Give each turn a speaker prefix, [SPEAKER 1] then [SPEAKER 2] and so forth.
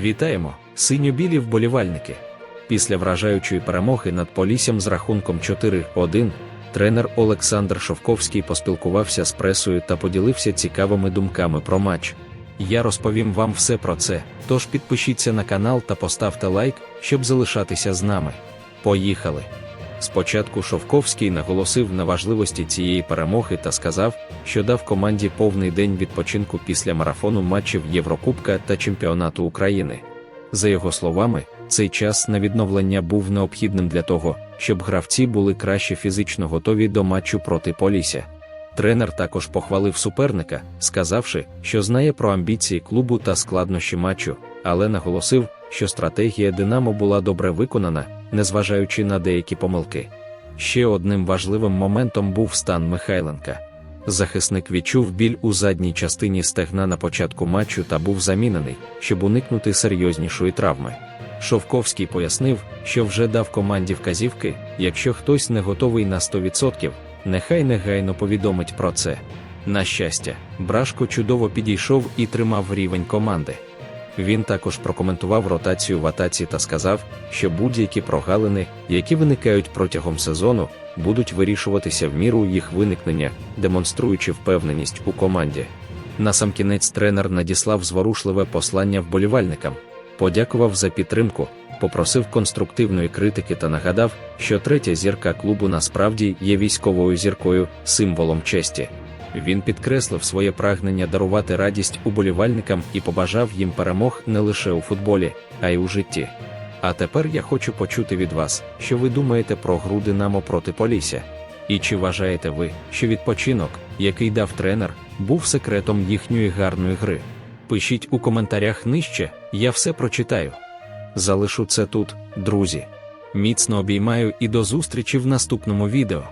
[SPEAKER 1] Вітаємо, синьо-білі вболівальники. Після вражаючої перемоги над Поліссям з рахунком 4-1 тренер Олександр Шовковський поспілкувався з пресою та поділився цікавими думками про матч. Я розповім вам все про це, тож підпишіться на канал та поставте лайк, щоб залишатися з нами. Поїхали! Спочатку Шовковський наголосив на важливості цієї перемоги та сказав, що дав команді повний день відпочинку після марафону матчів Єврокубка та Чемпіонату України. За його словами, цей час на відновлення був необхідним для того, щоб гравці були краще фізично готові до матчу проти Полісся. Тренер також похвалив суперника, сказавши, що знає про амбіції клубу та складнощі матчу, але наголосив, що стратегія Динамо була добре виконана, незважаючи на деякі помилки. Ще одним важливим моментом був стан Михайленка. Захисник відчув біль у задній частині стегна на початку матчу та був замінений, щоб уникнути серйознішої травми. Шовковський пояснив, що вже дав команді вказівки, якщо хтось не готовий на 100%, нехай негайно повідомить про це. На щастя, Брашко чудово підійшов і тримав рівень команди. Він також прокоментував ротацію в атаці та сказав, що будь-які прогалини, які виникають протягом сезону, будуть вирішуватися в міру їх виникнення, демонструючи впевненість у команді. Насамкінець тренер надіслав зворушливе послання вболівальникам, подякував за підтримку, попросив конструктивної критики та нагадав, що третя зірка клубу насправді є військовою зіркою, символом честі. Він підкреслив своє прагнення дарувати радість уболівальникам і побажав їм перемог не лише у футболі, а й у житті. А тепер я хочу почути від вас, що ви думаєте про гру Динамо проти Полісся. І чи вважаєте ви, що відпочинок, який дав тренер, був секретом їхньої гарної гри? Пишіть у коментарях нижче, я все прочитаю. Залишу це тут, друзі. Міцно обіймаю і до зустрічі в наступному відео.